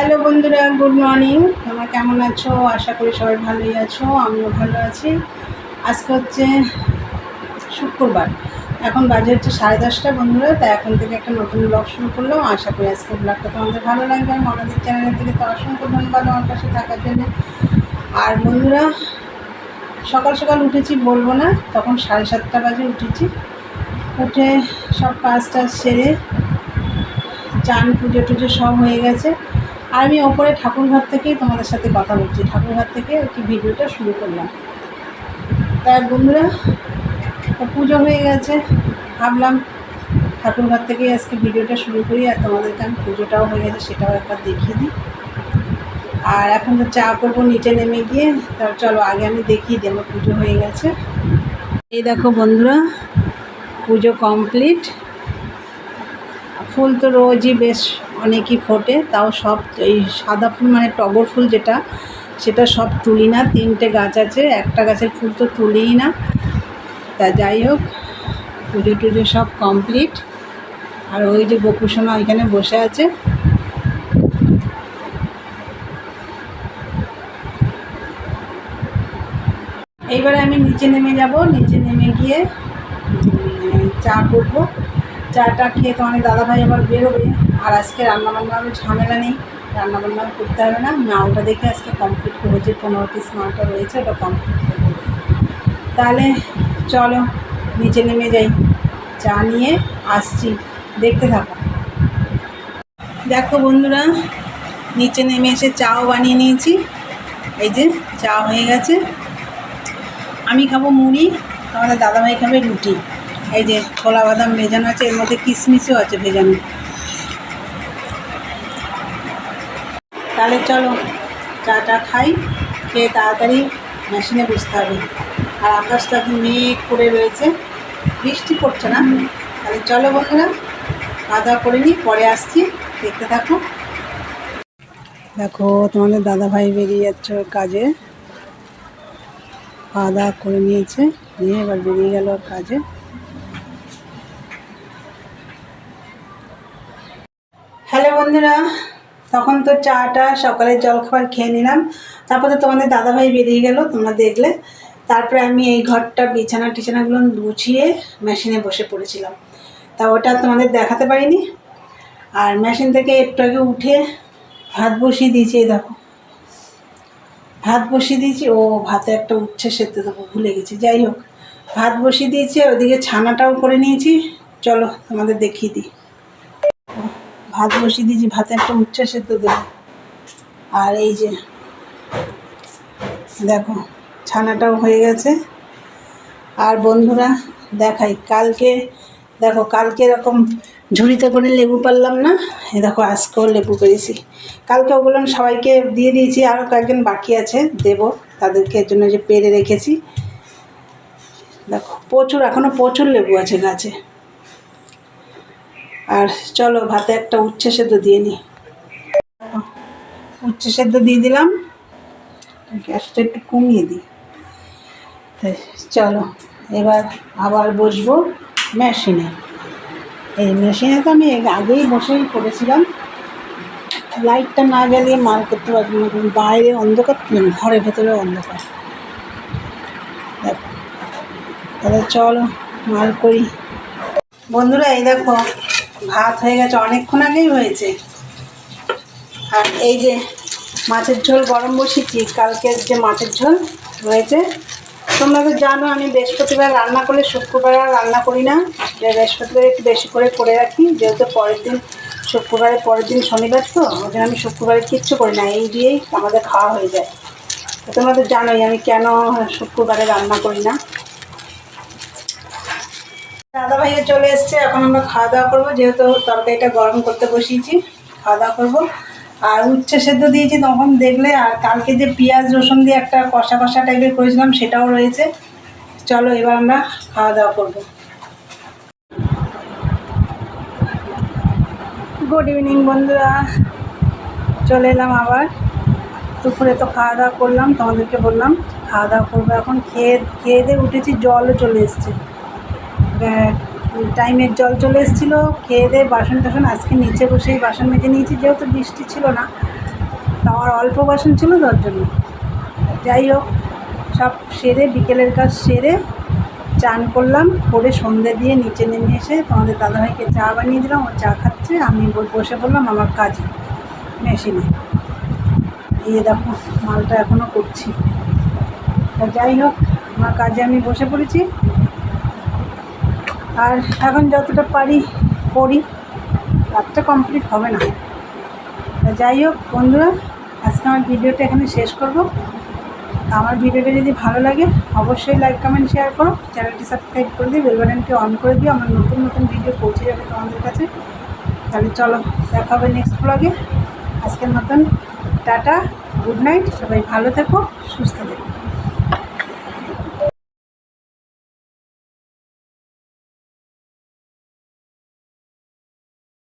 Hello বন্ধুরা, good morning. তোমরা কেমন আছো? আশা করি সবাই ভালোই আছো, আমিও ভালো আছি। আজকে হচ্ছে শুক্রবার। এখন বাজে হচ্ছে সাড়ে দশটা বন্ধুরা, তাই এখন থেকে একটা নতুন ব্লগ শুরু করলাম। আশা করি আজকে ব্লগটা তোমাদের ভালো লাগবে। আর মনাদের চ্যানেলের থেকে তো অসংখ্য ধন্যবাদ আমার পাশে থাকার জন্য। আর বন্ধুরা, সকাল সকাল উঠেছি বলব না, তখন সাড়ে সাতটা বাজে উঠেছি। উঠে সব কাজ টাজ সেরে চান পুজো টুজো সব হয়ে গেছে। আর আমি ওপরে ঠাকুরঘর থেকেই তোমাদের সাথে কথা বলছি। ঠাকুরঘর থেকে একটি ভিডিওটা শুরু করলাম। তাই বন্ধুরা পুজো হয়ে গেছে। ভাবলাম ঠাকুরঘর থেকেই আজকে ভিডিওটা শুরু করি আর তোমাদেরকে আমি পুজোটাও হয়ে গেছে, সেটাও একবার দেখিয়ে দিই। আর এখন তো চা করব, নিচে নেমে গিয়ে। তার চলো, আগে আমি দেখিয়ে দিই, আমার পুজো হয়ে গেছে। এই দেখো বন্ধুরা, পুজো কমপ্লিট। ফুল তো রোজই বেশ অনেকই ফোটে, তাও সব এই সাদা ফুল মানে টগর ফুল যেটা, সেটা সব তুলি না, তিনটে গাছ আছে, একটা গাছের ফুল তো তুলিই না। তা যাই হোক, পুজো টুজো সব কমপ্লিট। আর ওই যে গোপুসোনা ওইখানে বসে আছে। এইবারে আমি নিচে নেমে যাব, নিচে নেমে গিয়ে চা করব। চাটা খেয়ে তো অনেক দাদাভাই আবার বেরোবে। আর আজকে রান্নাবান্নার ঝামেলা নেই। রান্না রান্নাবান্নাও করতে হবে না। মালটা দেখে আজকে কমপ্লিট করব যে পনেরো পিস মালটা রয়েছে, ওটা কমপ্লিট করব। তাহলে চলো, নিচে নেমে যাই। চা নিয়ে আসছি। দেখতে থাকো। দেখো বন্ধুরা, নিচে নেমে এসে চাও বানিয়ে নিয়েছি। এই যে চা হয়ে গেছে। আমি খাব মুড়ি আমাদের দাদাভাই খাবে রুটি। এই যে ছোলা বাদাম ভেজানো আছে, এর মধ্যে কিশমিশও আছে ভেজানো। তাহলে চলো চাটা খাই, খেয়ে তাড়াতাড়ি মেশিনে বসতে হবে। আর আকাশটা এখন মেঘ করে রয়েছে, বৃষ্টি পড়ছে না। তাহলে চলো বন্ধুরা, খাওয়া দাওয়া করে নিই, পরে আসছি, দেখতে থাকো। দেখো, তোমাদের দাদাভাই বেরিয়ে যাচ্ছে কাজে। খাওয়া দাওয়া করে নিয়েছে, নিয়ে এবার বেরিয়ে গেল কাজে। হ্যালো বন্ধুরা, তখন তো চাটা, সকালের জলখাবার খেয়ে নিলাম। তারপরে তোমাদের দাদাভাই বেরিয়ে গেল, তোমরা দেখলে। তারপরে আমি এই ঘরটা বিছানা টিছানাগুলো গুছিয়ে মেশিনে বসে পড়েছিলাম। তা ওটা তোমাদের দেখাতে পারিনি। আর মেশিন থেকে একটু আগে উঠে ভাত বসিয়ে দিয়েছি, এই দেখো। ভাত বসিয়ে দিয়েছি, ও ভাতে একটা উচ্ছে সেদ্ধ দেবো, ভুলে গেছি। যাই হোক, ভাত বসিয়ে দিয়েছি ওদিকে ছানাটাও করে নিয়েছি। চলো তোমাদের দেখিয়ে দিই। ভাত বসিয়ে দিয়েছি, ভাতে একটা উচ্ছে সেদ্ধ দেবো। আর এই যে, দেখো, ছানাটাও হয়ে গেছে। আর বন্ধুরা, দেখাই, কালকে, দেখো, কালকে এরকম ঝুড়িতে করে লেবু পারলাম না। এ দেখো, আজকেও লেবু পেরেছি। কালকে ওগুলো সবাইকে দিয়ে দিয়েছি, আরও কয়েকজন বাকি আছে, দেবো তাদেরকে জন্য যে পেরে রেখেছি। দেখো, প্রচুর এখনও প্রচুর লেবু আছে গাছে। আর চলো ভাতে একটা উচ্ছে সেদ্ধ দিয়ে নিই উচ্ছে সেদ্ধ দিয়ে দিলাম। গ্যাসটা একটু কমিয়ে দিই। চলো, এবার আবার বসবো মেশিনে। এই মেশিনে তো আমি আগেই বসেই করেছিলাম। লাইটটা না জ্বালিয়ে মাল করতে পারব না বাইরে অন্ধকার ঘরের ভেতরে অন্ধকার। দেখো, তাহলে চলো মাল করি। বন্ধুরা, এই দেখো ভাত হয়ে গেছে, অনেকক্ষণ আগেই হয়েছে। আর এই যে মাছের ঝোল গরম বসিয়েছি, কালকের যে মাছের ঝোল রয়েছে তোমরা তো জানো আমি বৃহস্পতিবার রান্না করলে, শুক্রবার আর রান্না করি না। যে বৃহস্পতিবার একটু বেশি করে করে রাখি, যেহেতু পরের দিন শুক্রবারের পরের দিন শনিবার তো, ওই জন্য আমি শুক্রবারে কিচ্ছু করি না, এই দিয়েই আমাদের খাওয়া হয়ে যায়। তোমরা তো জানোই আমি কেন শুক্রবারে রান্না করি না। দাদা ভাইয়া চলে এসছে, এখন আমরা খাওয়া দাওয়া করব। যেহেতু তরকারিটা গরম করতে বসিয়েছি খাওয়া দাওয়া করব। আর উচ্ছে সেদ্ধ দিয়েছি, তখন দেখলে আর কালকে যে পেঁয়াজ, রসুন দিয়ে একটা কষা কষা টাইপের করেছিলাম, সেটাও রয়েছে। চলো এবার আমরা খাওয়া দাওয়া করব। গুড ইভিনিং বন্ধুরা। চলে এলাম আবার। দুপুরে তো খাওয়া দাওয়া করলাম, তোমাদেরকে বললাম খাওয়া দাওয়া করব এখন। খেয়ে খেয়ে দিয়ে উঠেছি, জলও চলে এসছে। টাইমের জল চলে এসেছিল, খেয়ে দিয়ে বাসন টাসন আজকে নিচে বসেই বাসন মেজে নিয়েছি, যেহেতু বৃষ্টি ছিল না। আমার অল্প বাসন ছিল তার জন্য। যাই হোক, সব সেরে বিকেলের কাজ সেরে চান করলাম, করে সন্ধে দিয়ে নিচে নেমে এসে তোমাদের দাদাভাইকে চা বানিয়ে দিলাম, ও চা খাচ্ছে, আমি বসে পড়লাম আমার কাজ মেশিনে। এই দেখো, মালটা এখনও করছি। যাই হোক, আমার কাজে আমি বসে পড়েছি। আর এখন যতটা পারি করি, রাতটা কমপ্লিট হবে না। যাই হোক বন্ধুরা, আজকে আমার ভিডিওটা এখানে শেষ করব। আমার ভিডিওটা যদি ভালো লাগে, অবশ্যই লাইক কমেন্ট শেয়ার করো। চ্যানেলটি সাবস্ক্রাইব করে দিই বেল বাটনটি অন করে দিও। আমার নতুন নতুন ভিডিও পৌঁছে যাবে তোমাদের কাছে। তাহলে চলো, দেখা হবে নেক্সট ব্লগে আজকের মতন টাটা গুড নাইট সবাই ভালো থেকো, সুস্থ থেকো।